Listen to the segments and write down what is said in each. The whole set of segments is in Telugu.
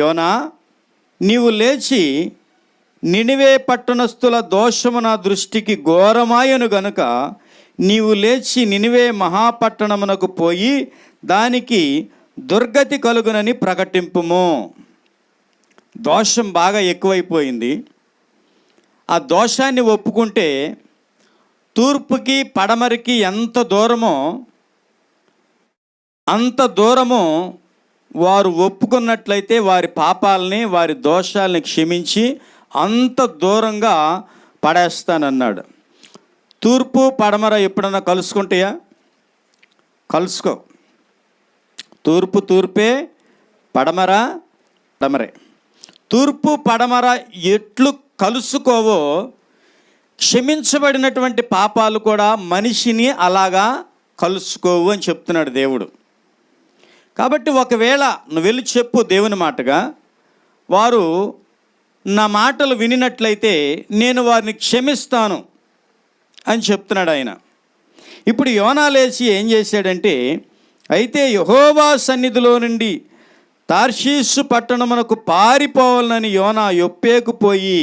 యోనా నీవు లేచి నినివే పట్టణస్థుల దోషము నా దృష్టికి ఘోరమాయను గనుక నీవు లేచి నినివే మహాపట్టణమునకు పోయి దానికి దుర్గతి కలుగునని ప్రకటింపుము. దోషం బాగా ఎక్కువైపోయింది. ఆ దోషాన్ని ఒప్పుకుంటే తూర్పుకి పడమరికి ఎంత దూరమో అంత దూరము వారు ఒప్పుకున్నట్లయితే వారి పాపాలని వారి దోషాలని క్షమించి అంత దూరంగా పడేస్తానన్నాడు. తూర్పు పడమర ఎప్పుడన్నా కలుసుకుంటాయా? కలుసుకో. తూర్పు తూర్పే పడమర పడమరే. తూర్పు పడమర ఎట్లు కలుసుకోవో క్షమించబడినటువంటి పాపాలు కూడా మనిషిని అలాగా కలుసుకోవు అని చెప్తున్నాడు దేవుడు. కాబట్టి ఒకవేళ నువ్వు వెళ్ళి చెప్పు దేవుని మాటగా వారు నా మాటలు వినినట్లయితే నేను వారిని క్షమిస్తాను అని చెప్తున్నాడు ఆయన. ఇప్పుడు యోనా లేచి ఏం చేశాడంటే అయితే యహోవా సన్నిధిలో నుండి తార్షీసు పట్టణమునకు పారిపోవాలని యోనా యొప్పేకు పోయి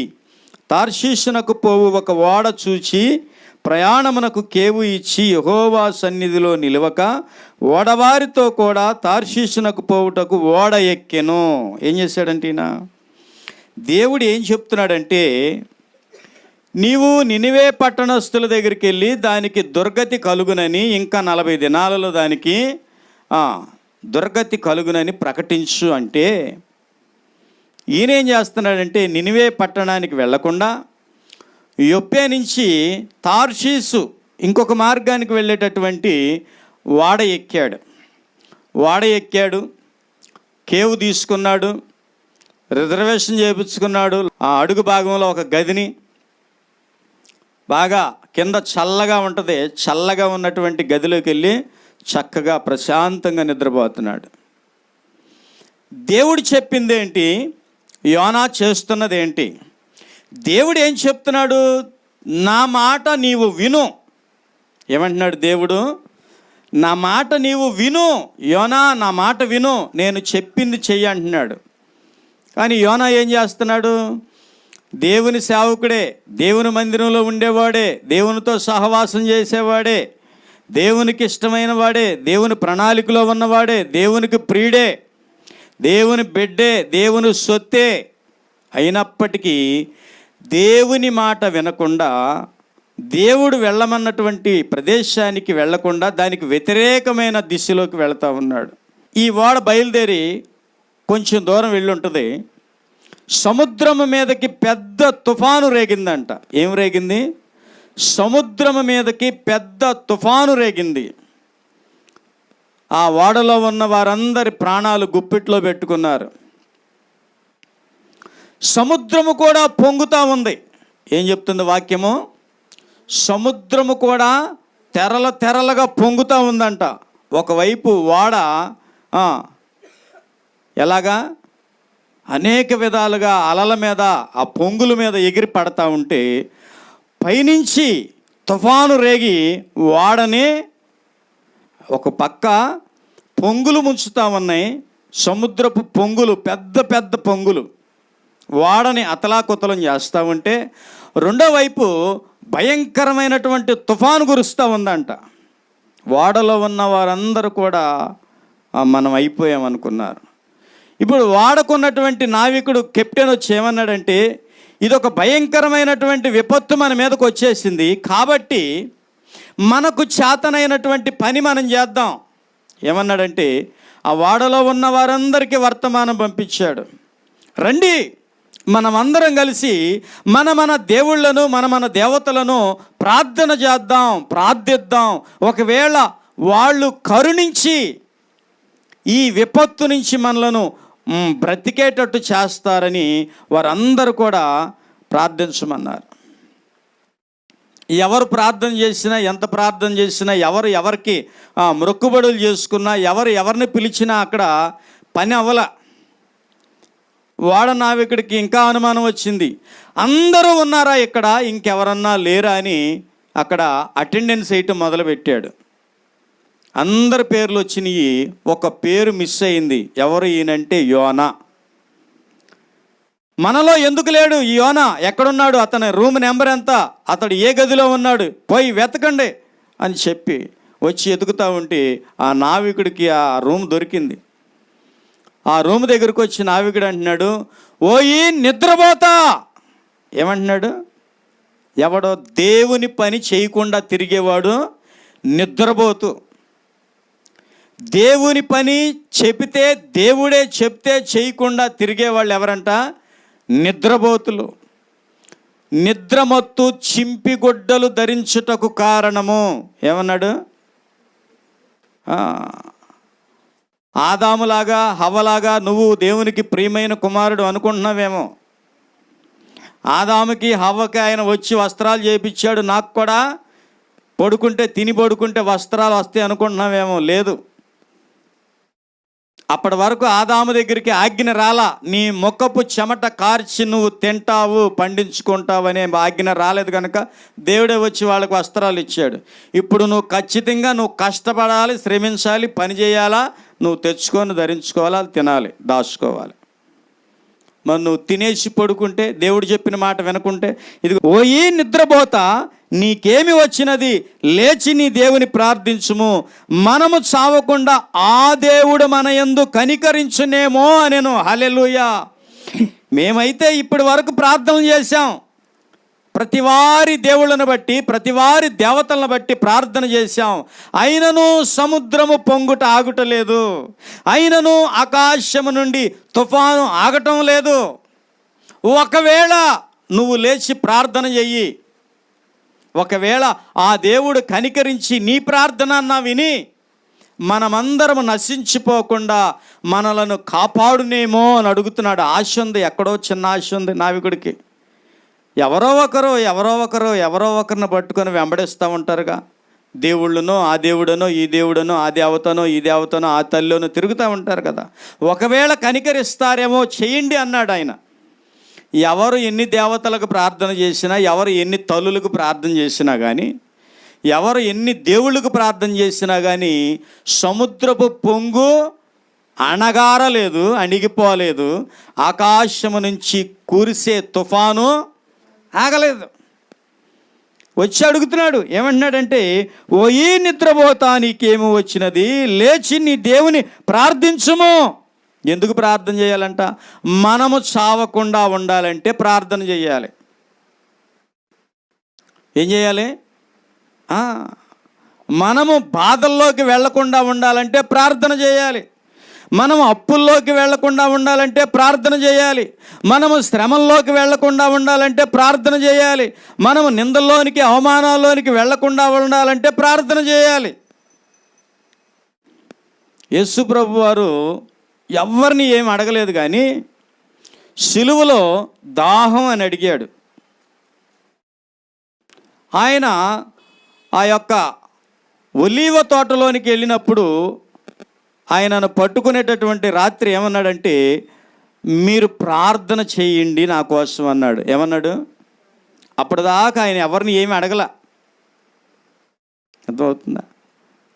తార్షీసునకు పోవు ఒక ఓడ చూచి ప్రయాణమునకు కేవు ఇచ్చి యహోవా సన్నిధిలో నిలవక ఓడవారితో కూడా తార్షీసునకు పోవుటకు ఓడ ఎక్కెను. ఏం చేశాడంటే ఈయన? దేవుడు ఏం చెప్తున్నాడంటే నీవు నినివే పట్టణస్థుల దగ్గరికి వెళ్ళి దానికి దుర్గతి కలుగునని ఇంకా నలభై దినాలలో దానికి దుర్గతి కలుగునని ప్రకటించు అంటే ఈయనేం చేస్తున్నాడంటే నినివే పట్టణానికి వెళ్ళకుండా యొప్పే నుంచి తార్షీసు ఇంకొక మార్గానికి వెళ్ళేటటువంటి వాడ ఎక్కాడు. వాడ ఎక్కాడు కేవు తీసుకున్నాడు రిజర్వేషన్ చేయించుకున్నాడు. ఆ అడుగు భాగంలో ఒక గదిని బాగా కింద చల్లగా ఉంటుంది చల్లగా ఉన్నటువంటి గదిలోకి వెళ్ళి చక్కగా ప్రశాంతంగా నిద్రపోతున్నాడు. దేవుడు చెప్పింది ఏంటి యోనా చేస్తున్నది ఏంటి దేవుడు ఏం చెప్తున్నాడు? నా మాట నీవు విను. ఏమంటున్నాడు దేవుడు? నా మాట నీవు విను. యోనా నా మాట విను. నేను చెప్పింది చెయ్యి అంటున్నాడు. కానీ యోనా ఏం చేస్తున్నాడు? దేవుని సేవకుడే దేవుని మందిరంలో ఉండేవాడే దేవునితో సహవాసం చేసేవాడే దేవునికి ఇష్టమైన వాడే దేవుని ప్రణాళికలో ఉన్నవాడే దేవునికి ప్రియుడే దేవుని బిడ్డే దేవుని సొత్తే అయినప్పటికీ దేవుని మాట వినకుండా దేవుడు వెళ్ళమన్నటువంటి ప్రదేశానికి వెళ్ళకుండా దానికి వ్యతిరేకమైన దిశలోకి వెళ్తా ఉన్నాడు. ఈ ఓడ బయలుదేరి కొంచెం దూరం వెళ్ళి ఉంటుంది సముద్రము మీదకి పెద్ద తుఫాను రేగిందంట. ఏం రేగింది? సముద్రము మీదకి పెద్ద తుఫాను రేగింది. ఆ ఓడలో ఉన్న వారందరి ప్రాణాలు గుప్పిట్లో పెట్టుకున్నారు. సముద్రము కూడా పొంగుతూ ఉంది. ఏం చెప్తుంది వాక్యము? సముద్రము కూడా తెరల తెరలుగా పొంగుతూ ఉందంట. ఒకవైపు వాడ ఎలాగా? అనేక విధాలుగా అలల మీద ఆ పొంగుల మీద ఎగిరి పడతా ఉంటే పైనుంచి తుఫాను రేగి వాడని ఒక పక్క పొంగులు ముంచుతా ఉన్నాయి. సముద్రపు పొంగులు పెద్ద పెద్ద పొంగులు. వాడని అతలాకుతలం చేస్తూ ఉంటే రెండో వైపు భయంకరమైనటువంటి తుఫాను కురుస్తూ ఉందంట. వాడలో ఉన్న వారందరూ కూడా మనం అయిపోయామనుకున్నారు ఇప్పుడు వాడకున్నటువంటి నావికుడు కెప్టెన్ వచ్చి ఏమన్నాడంటే ఇది ఒక భయంకరమైనటువంటి విపత్తు మన మీదకు వచ్చేసింది. కాబట్టి మనకు చేతనైనటువంటి పని మనం చేద్దాం. ఏమన్నాడంటే ఆ వాడలో ఉన్న వారందరికీ వర్తమానం పంపించాడు. రండి! మనమందరం కలిసి మన మన దేవుళ్ళను మన మన దేవతలను ప్రార్థన చేద్దాం ప్రార్థిద్దాం. ఒకవేళ వాళ్ళు కరుణించి ఈ విపత్తు నుంచి మనలను బ్రతికేటట్టు చేస్తారని వారందరూ కూడా ప్రార్థించమన్నారు. ఎవరు ప్రార్థన చేసినా ఎంత ప్రార్థన చేసినా ఎవరు ఎవరికి మొక్కుబడులు చేసుకున్నా ఎవరు ఎవరిని పిలిచినా అక్కడ పని అవ్వల. వాడ నావికుడికి ఇంకా అనుమానం వచ్చింది. అందరూ ఉన్నారా ఇక్కడ? ఇంకెవరన్నా లేరా అని అక్కడ అటెండెన్స్ వేయటం మొదలుపెట్టాడు. అందరి పేర్లు వచ్చినాయి. ఒక పేరు మిస్ అయింది. ఎవరు ఈయనంటే యోనా. మనలో ఎందుకు లేడు యోన? ఎక్కడున్నాడు? అతని రూమ్ నెంబర్ ఎంత? అతడు ఏ గదిలో ఉన్నాడు? పోయి వెతకండి అని చెప్పి వచ్చి ఎదుగుతూ ఉంటే ఆ నావికుడికి ఆ రూమ్ దొరికింది. ఆ రూమ్ దగ్గరకు వచ్చి నావికుడు అంటున్నాడు ఓయి నిద్రపోతా. ఏమంటున్నాడు? ఎవడో దేవుని పని చేయకుండా తిరిగేవాడు నిద్రపోతూ. దేవుని పని చెబితే దేవుడే చెప్తే చేయకుండా తిరిగే వాళ్ళు ఎవరంట? నిద్రపోతులు. నిద్రమత్తు చింపిగొడ్డలు ధరించుటకు కారణము. ఏమన్నాడు? ఆదాములాగా హవలాగా నువ్వు దేవునికి ప్రియమైన కుమారుడు అనుకుంటున్నావేమో. ఆదాముకి హవ్వకి ఆయన వచ్చి వస్త్రాలు చేయించాడు నాకు కూడా పడుకుంటే తిని పడుకుంటే వస్త్రాలు వస్తాయి అనుకుంటున్నావేమో. లేదు. అప్పటి వరకు ఆదాము దగ్గరికి ఆజ్ఞ రాలా. నీ మొక్కపు చెమట కార్చి నువ్వు తింటావు పండించుకుంటావు అనే ఆజ్ఞ రాలేదు కనుక దేవుడే వచ్చి వాళ్ళకు వస్త్రాలు ఇచ్చాడు. ఇప్పుడు నువ్వు ఖచ్చితంగా నువ్వు కష్టపడాలి శ్రమించాలి పని చేయాలా నువ్వు తెచ్చుకొని ధరించుకోవాలా తినాలి దాచుకోవాలి. మరి నువ్వు తినేసి పడుకుంటే దేవుడు చెప్పిన మాట వినకుంటే ఇది ఓయి నిద్రపోతా నీకేమి వచ్చినది లేచి నీ దేవుని ప్రార్థించుము. మనము చావకుండా ఆ దేవుడు మన యందు కనికరించునేమో అనేను. హలెలుయా మేమైతే ఇప్పటి వరకు ప్రార్థనలు చేశాం. ప్రతివారి దేవుళ్ళను బట్టి ప్రతివారి దేవతలను బట్టి ప్రార్థన చేశాం. అయినను సముద్రము పొంగుట ఆగుటలేదు అయినను ఆకాశము నుండి తుఫాను ఆగటం లేదు. ఒకవేళ నువ్వు లేచి ప్రార్థన చెయ్యి. ఒకవేళ ఆ దేవుడు కనికరించి నీ ప్రార్థన అన్న విని మనమందరం నశించిపోకుండా మనలను కాపాడునేమో అని అడుగుతున్నాడు ఆశ ఉంది ఎక్కడో చిన్న ఆశ ఉంది నావికుడికి. ఎవరో ఒకరు ఎవరో ఒకరు ఎవరో ఒకరిని పట్టుకొని వెంబడిస్తూ ఉంటారుగా. దేవుళ్ళనో ఆ దేవుడనో ఈ దేవుడనో ఆ దేవతనో ఈ దేవతనో ఆ తల్లినో తిరుగుతూ ఉంటారు కదా. ఒకవేళ కనికరిస్తారేమో చేయండి అన్నాడు ఆయన. ఎవరు ఎన్ని దేవతలకు ప్రార్థన చేసినా ఎవరు ఎన్ని తల్లులకు ప్రార్థన చేసినా కానీ ఎవరు ఎన్ని దేవుళ్ళకు ప్రార్థన చేసినా కానీ సముద్రపు పొంగు అణగారలేదు అణిగిపోలేదు. ఆకాశము నుంచి కురిసే తుఫాను ఆగలేదు. వచ్చి అడుగుతున్నాడు ఏమంటున్నాడంటే ఓ ఈ నిద్రపోతా నీకేమో వచ్చినది లేచి నీ దేవుని ప్రార్థించము. ఎందుకు ప్రార్థన చేయాలంట? మనము చావకుండా ఉండాలంటే ప్రార్థన చేయాలి. ఏం చేయాలి? మనము బాధల్లోకి వెళ్ళకుండా ఉండాలంటే ప్రార్థన చేయాలి. మనం అప్పుల్లోకి వెళ్ళకుండా ఉండాలంటే ప్రార్థన చేయాలి. మనము శ్రమల్లోకి వెళ్ళకుండా ఉండాలంటే ప్రార్థన చేయాలి. మనము నిందల్లోనికి అవమానాల్లోనికి వెళ్ళకుండా ఉండాలంటే ప్రార్థన చేయాలి. యేసు ప్రభు వారు ఎవరిని ఏం అడగలేదు కానీ సిలువలో దాహం అని అడిగాడు. ఆయన ఆ యొక్క ఒలీవ తోటలోనికి వెళ్ళినప్పుడు ఆయనను పట్టుకునేటటువంటి రాత్రి ఏమన్నాడంటే మీరు ప్రార్థన చేయండి నా కోసం అన్నాడు. ఏమన్నాడు? అప్పటిదాకా ఆయన ఎవరిని ఏమి అడగల. అర్థమవుతుందా?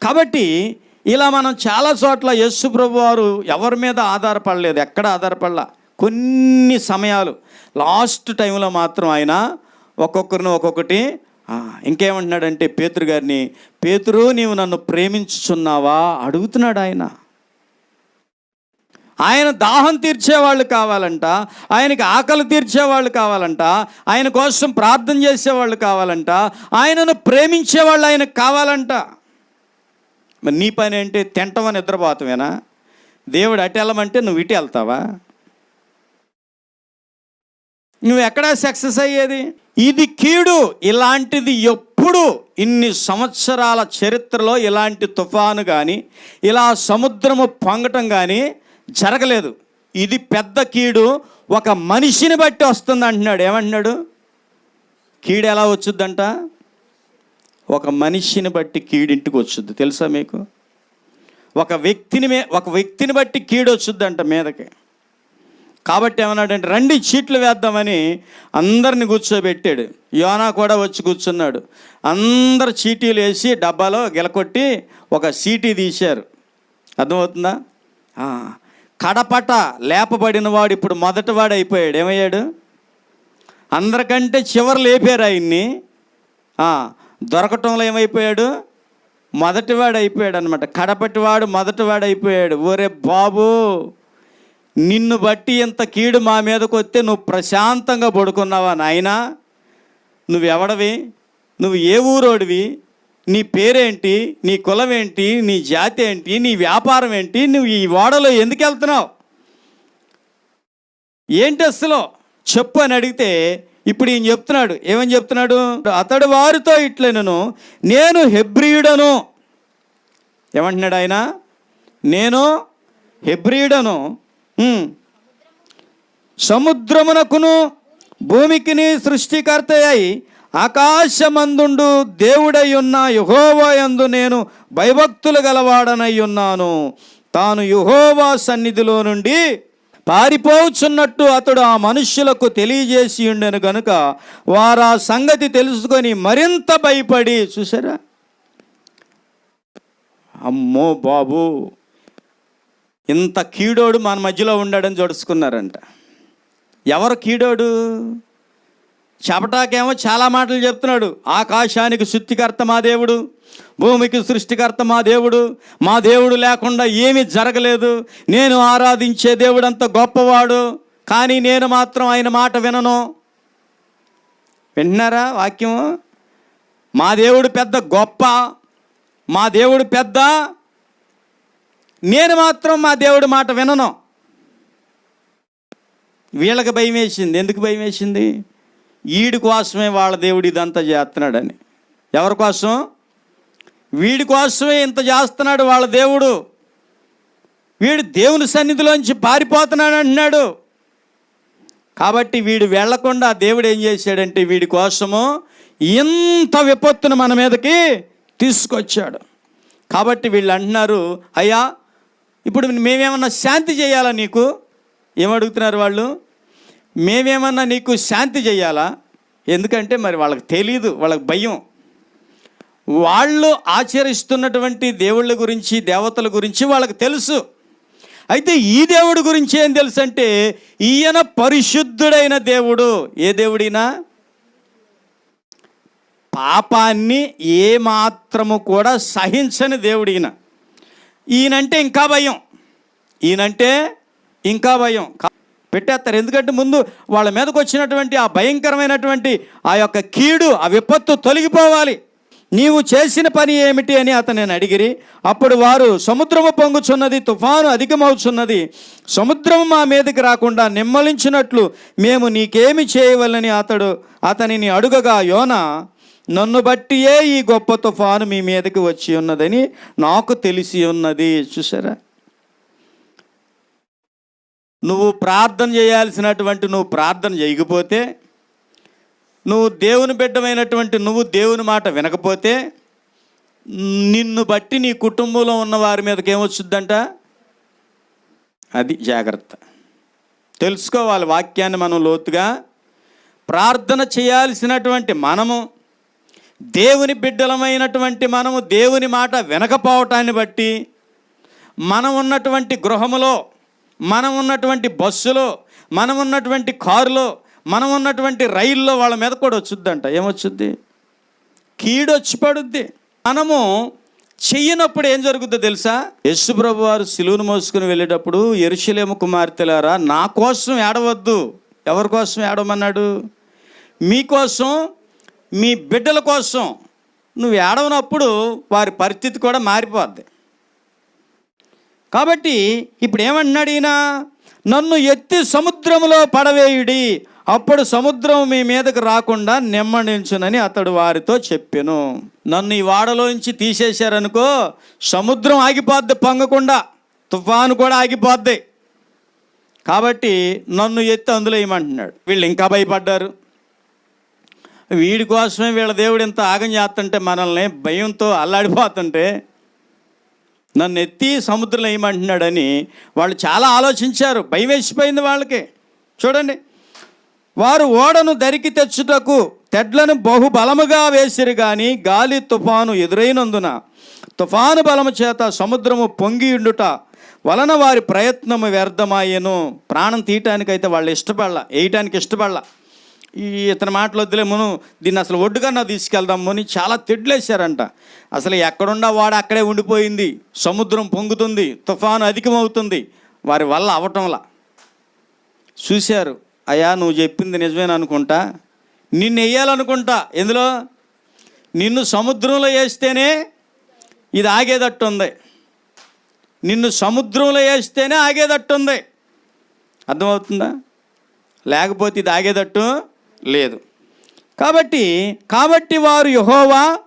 కాబట్టి ఇలా మనం చాలా చోట్ల యస్సు ప్రభు వారు ఎవరి మీద ఆధారపడలేదు ఎక్కడ ఆధారపడలా. కొన్ని సమయాలు లాస్ట్ టైంలో మాత్రం ఆయన ఒక్కొక్కరిని ఒక్కొక్కటి ఇంకేమంటున్నాడంటే పేతురు గారిని పేతురు నీవు నన్ను ప్రేమించుచున్నావా? అడుగుతున్నాడు ఆయన. ఆయన దాహం తీర్చేవాళ్ళు కావాలంట ఆయనకి ఆకలి తీర్చేవాళ్ళు కావాలంట ఆయన కోసం ప్రార్థన చేసేవాళ్ళు కావాలంట ఆయనను ప్రేమించేవాళ్ళు ఆయనకు కావాలంట. మరి నీ పని ఏంటి? తింటమని నిద్రపోతావేనా? దేవుడు అటు వెళ్ళమంటే నువ్వు ఇటు వెళ్తావా? నువ్వు ఎక్కడా సక్సెస్ అయ్యేది? ఇది కీడు. ఇలాంటిది ఎప్పుడు ఇన్ని సంవత్సరాల చరిత్రలో ఇలాంటి తుఫాను కానీ ఇలా సముద్రము పొంగటం కానీ జరగలేదు. ఇది పెద్ద కీడు ఒక మనిషిని బట్టి వస్తుంది అంటున్నాడు. ఏమంటున్నాడు? కీడు ఎలా వచ్చుద్దంట? ఒక మనిషిని బట్టి కీడింటికి వచ్చుద్ది. తెలుసా మీకు? ఒక వ్యక్తిని మే ఒక వ్యక్తిని బట్టి కీడు వచ్చుద్దంట మీదకి. కాబట్టి ఏమన్నాడంటే రండి చీట్లు వేద్దామని అందరిని కూర్చోబెట్టాడు. యోనా కూడా వచ్చి కూర్చున్నాడు. అందరు చీటీలు వేసి డబ్బాలో గెలకొట్టి ఒక సీటీ తీశారు. అర్థమవుతుందా? కడపట లేపబడిన వాడు ఇప్పుడు మొదటివాడు అయిపోయాడు. ఏమయ్యాడు? అందరికంటే చివరి లేపారు ఆయన్ని. దొరకటంలో ఏమైపోయాడు? మొదటివాడు అయిపోయాడు అనమాట కడపటివాడు మొదటివాడు అయిపోయాడు. ఒరే బాబు నిన్ను బట్టి ఇంత కీడు మా మీదకి వస్తే నువ్వు ప్రశాంతంగా పడుకున్నావా నాయనా? నువ్వెవడవి? నువ్వు ఏ ఊరోడివి? నీ పేరేంటి? నీ కులం ఏంటి నీ జాతి ఏంటి నీ వ్యాపారం ఏంటి నువ్వు ఈ ఓడలో ఎందుకు వెళ్తున్నావు? ఏంటి అసలు చెప్పు అని అడిగితే ఇప్పుడు ఈయన చెప్తున్నాడు. ఏమని చెప్తున్నాడు? అతడు వారితో ఇట్లనను నేను హెబ్రియుడను. ఏమంటున్నాడు ఆయన? నేను హెబ్రియుడను. సముద్రమునకును భూమికిని సృష్టికర్త అయి ఆకాశమందుండు దేవుడై ఉన్న యుహోవాయందు నేను భయభక్తులు గలవాడనై ఉన్నాను. తాను యుహోవా సన్నిధిలో నుండి పారిపోవచ్చున్నట్టు అతడు ఆ మనుష్యులకు తెలియజేసి ఉండెను గనుక వారు ఆ సంగతి తెలుసుకొని మరింత భయపడి చూసారా అమ్మో బాబు! ఇంత కీడోడు మన మధ్యలో ఉండాడని జడుచుకున్నారంట. ఎవరు కీడోడు? చెప్పటాకేమో చాలా మాటలు చెప్తున్నాడు. ఆకాశానికి శుద్ధికర్త మా దేవుడు భూమికి సృష్టికర్త మా దేవుడు మా దేవుడు లేకుండా ఏమీ జరగలేదు. నేను ఆరాధించే దేవుడు అంత గొప్పవాడు కానీ నేను మాత్రం ఆయన మాట వినను. వింటున్నారా వాక్యం మా దేవుడు పెద్ద గొప్ప మా దేవుడు పెద్ద నేను మాత్రం మా దేవుడి మాట వినను. వీళ్ళకి భయం వేసింది. ఎందుకు భయం వేసింది? వీడి కోసమే వాళ్ళ దేవుడు ఇదంతా చేస్తున్నాడని. ఎవరి కోసం? వీడి కోసమే ఇంత చేస్తున్నాడు వాళ్ళ దేవుడు. వీడు దేవుని సన్నిధిలోంచి పారిపోతున్నాడు అంటున్నాడు. కాబట్టి వీడు వెళ్ళకుండా దేవుడు ఏం చేశాడంటే వీడి కోసము ఇంత విపత్తును మన మీదకి తీసుకొచ్చాడు. కాబట్టి వీళ్ళు అంటున్నారు అయ్యా ఇప్పుడు మేమేమన్నా శాంతి చేయాలా నీకు? ఏమడుగుతున్నారు వాళ్ళు? మేమేమన్నా నీకు శాంతి చేయాలా? ఎందుకంటే మరి వాళ్ళకి తెలియదు వాళ్ళకి భయం. వాళ్ళు ఆచరిస్తున్నటువంటి దేవుళ్ళ గురించి దేవతల గురించి వాళ్ళకి తెలుసు. అయితే ఈ దేవుడి గురించి ఏం తెలుసు అంటే ఈయన పరిశుద్ధుడైన దేవుడు. ఏ దేవుడినా? పాపాన్ని ఏ మాత్రము కూడా సహించని దేవుడు ఈయన ఈయనంటే ఇంకా భయం. ఈయనంటే ఇంకా భయం. పెట్టేస్తారు. ఎందుకంటే ముందు వాళ్ళ మీదకు వచ్చినటువంటి ఆ భయంకరమైనటువంటి ఆ యొక్క కీడు ఆ విపత్తు తొలగిపోవాలి. నీవు చేసిన పని ఏమిటి అని అతను అడిగిరి. అప్పుడు వారు సముద్రము పొంగుచున్నది తుఫాను అధికమవుతున్నది సముద్రము మా మీదకి రాకుండా నిమ్మలించినట్లు మేము నీకేమి చేయవలని అతడు అతనిని అడుగగా యోన నన్ను బట్టియే ఈ గొప్ప తుఫాను మీ మీదకి వచ్చి ఉన్నదని నాకు తెలిసి ఉన్నది. చూసారా నువ్వు ప్రార్థన చేయాల్సినటువంటి నువ్వు ప్రార్థన చేయకపోతే నువ్వు దేవుని బిడ్డమైనటువంటి నువ్వు దేవుని మాట వినకపోతే నిన్ను బట్టి నీ కుటుంబంలో ఉన్న వారి మీదకి ఏమొచ్చుద్దంట? అది జాగ్రత్త. తెలుసుకోవాలి వాక్యాన్ని మనం లోతుగా. ప్రార్థన చేయాల్సినటువంటి మనము దేవుని బిడ్డలమైనటువంటి మనము దేవుని మాట వినకపోవటాన్ని బట్టి మనం ఉన్నటువంటి గృహములో మనం ఉన్నటువంటి బస్సులో మనం ఉన్నటువంటి కారులో మనం ఉన్నటువంటి రైల్లో వాళ్ళ మీద కూడా వచ్చుద్దంట. ఏమొచ్చుద్ది? కీడొచ్చి పడుద్ది మనము చెయ్యనప్పుడు ఏం జరుగుద్దో తెలుసా? యశుప్రభు వారు సిలువును మోసుకుని వెళ్ళేటప్పుడు ఎరుశలేము కుమార్తెలారా నా కోసం ఏడవద్దు. ఎవరి కోసం ఏడవమన్నాడు? మీకోసం మీ బిడ్డల కోసం. నువ్వు ఏడవనప్పుడు వారి పరిస్థితి కూడా మారిపోద్ది. కాబట్టి ఇప్పుడు ఏమంటున్నాడు ఈయన నన్ను ఎత్తి సముద్రంలో పడవేయుడి అప్పుడు సముద్రం మీ మీదకు రాకుండా నెమ్మడించునని అతడు వారితో చెప్పాను. నన్ను ఈ వాడలోంచి తీసేశారనుకో సముద్రం ఆగిపోద్ది పొంగకుండా తుఫాను కూడా ఆగిపోద్ది. కాబట్టి నన్ను ఎత్తి అందులో ఏమంటున్నాడు? వీళ్ళు ఇంకా భయపడ్డారు. వీడి కోసమే వీళ్ళ దేవుడు ఇంత ఆగం చేస్తుంటే మనల్ని భయంతో అల్లాడిపోతుంటే నన్ను ఎత్తి సముద్రం వేయమంటున్నాడని వాళ్ళు చాలా ఆలోచించారు. భయం వేసిపోయింది వాళ్ళకి. చూడండి. వారు ఓడను దరికి తెచ్చుటకు తెడ్లను బహు బలముగా వేసిరు కానీ గాలి తుఫాను ఎదురైనందున తుఫాను బలము చేత సముద్రము పొంగి ఉండుట వలన వారి ప్రయత్నము వ్యర్థమాయను. ప్రాణం తీయటానికైతే వాళ్ళు ఇష్టపడాల వేయటానికి ఇష్టపడాల. ఈ ఇతని మాటలు వద్దులే మును దీన్ని అసలు ఒడ్డుకన్నా తీసుకెళ్దాము అని చాలా తెడ్లేశారంట. అసలు ఎక్కడున్నా వాడు అక్కడే ఉండిపోయింది. సముద్రం పొంగుతుంది తుఫాను అధికమవుతుంది. వారి వల్ల అవటంలా. చూశారు అయ్యా నువ్వు చెప్పింది నిజమేనా అనుకుంటా? నిన్ను వేయాలనుకుంటా ఎందులో? నిన్ను సముద్రంలో వేస్తేనే ఇది ఆగేదట్టు ఉంది నిన్ను సముద్రంలో వేస్తేనే ఆగేదట్టు ఉంది అర్థమవుతుందా? లేకపోతే ఇది ఆగేదట్టు లేదు. కాబట్టి కాబట్టి వారు యహోవా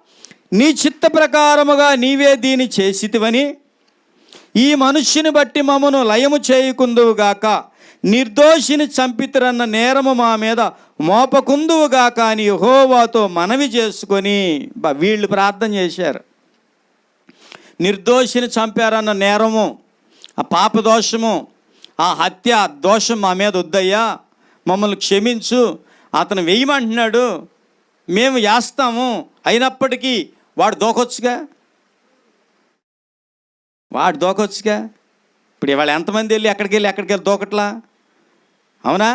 నీ చిత్త ప్రకారముగా నీవే దీని చేసితివని ఈ మనుష్యుని బట్టి మమ్మను లయము చేయకుందువుగాక నిర్దోషిని చంపితురన్న నేరము మా మీద మోపకుందువుగాక అని యహోవాతో మనవి చేసుకొని వీళ్ళు ప్రార్థన చేశారు. నిర్దోషిని చంపారన్న నేరము ఆ పాపదోషము ఆ హత్య దోషం మా మీద వద్దయ్యా మమ్మల్ని క్షమించు అతను వేయమంటున్నాడు మేము వేస్తాము అయినప్పటికీ వాడు దోకొచ్చుగా? వాడు దోకొచ్చుగా? ఇప్పుడు ఇవాళ ఎంతమంది వెళ్ళి ఎక్కడికి వెళ్ళి ఎక్కడికి వెళ్ళి దోకట్లా? అవునా?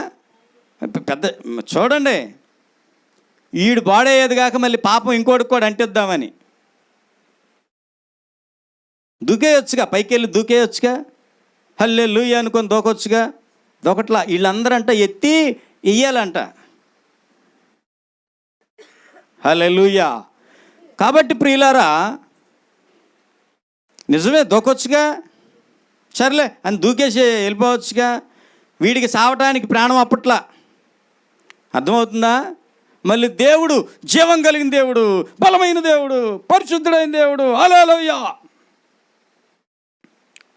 పెద్ద చూడండి. ఈడు బాడయ్యేది కాక మళ్ళీ పాపం ఇంకోటికి కూడా అంటిద్దామని. దూకేయొచ్చుగా? పైకి వెళ్ళి దూకేయొచ్చుగా? హల్లే లూయ అనుకొని దూకొచ్చుగా? దొకట్లా? వీళ్ళందరంట ఎత్తి వెయ్యాలంట హలెలుయా కాబట్టి ప్రియులారా నిజమే దూకొచ్చుగా? సర్లే అని దూకేసి వెళ్ళిపోవచ్చుగా? వీడికి సావటానికి ప్రాణం అప్పట్లా. అర్థమవుతుందా? మళ్ళీ దేవుడు జీవం కలిగిన దేవుడు బలమైన దేవుడు పరిశుద్ధుడైన దేవుడు అలలోయ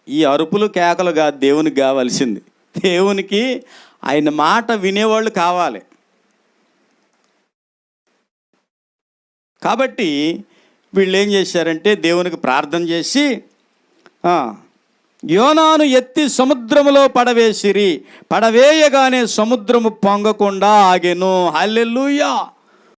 ఈ అరుపులు కేకలుగా దేవునికి కావాల్సింది. దేవునికి ఆయన మాట వినేవాళ్ళు కావాలి. కాబట్టి వీళ్ళు ఏం చేశారంటే దేవునికి ప్రార్థన చేసి యోనాను ఎత్తి సముద్రములో పడవేసిరి పడవేయగానే సముద్రము పొంగకుండా ఆగెను. హల్లెల్లుయా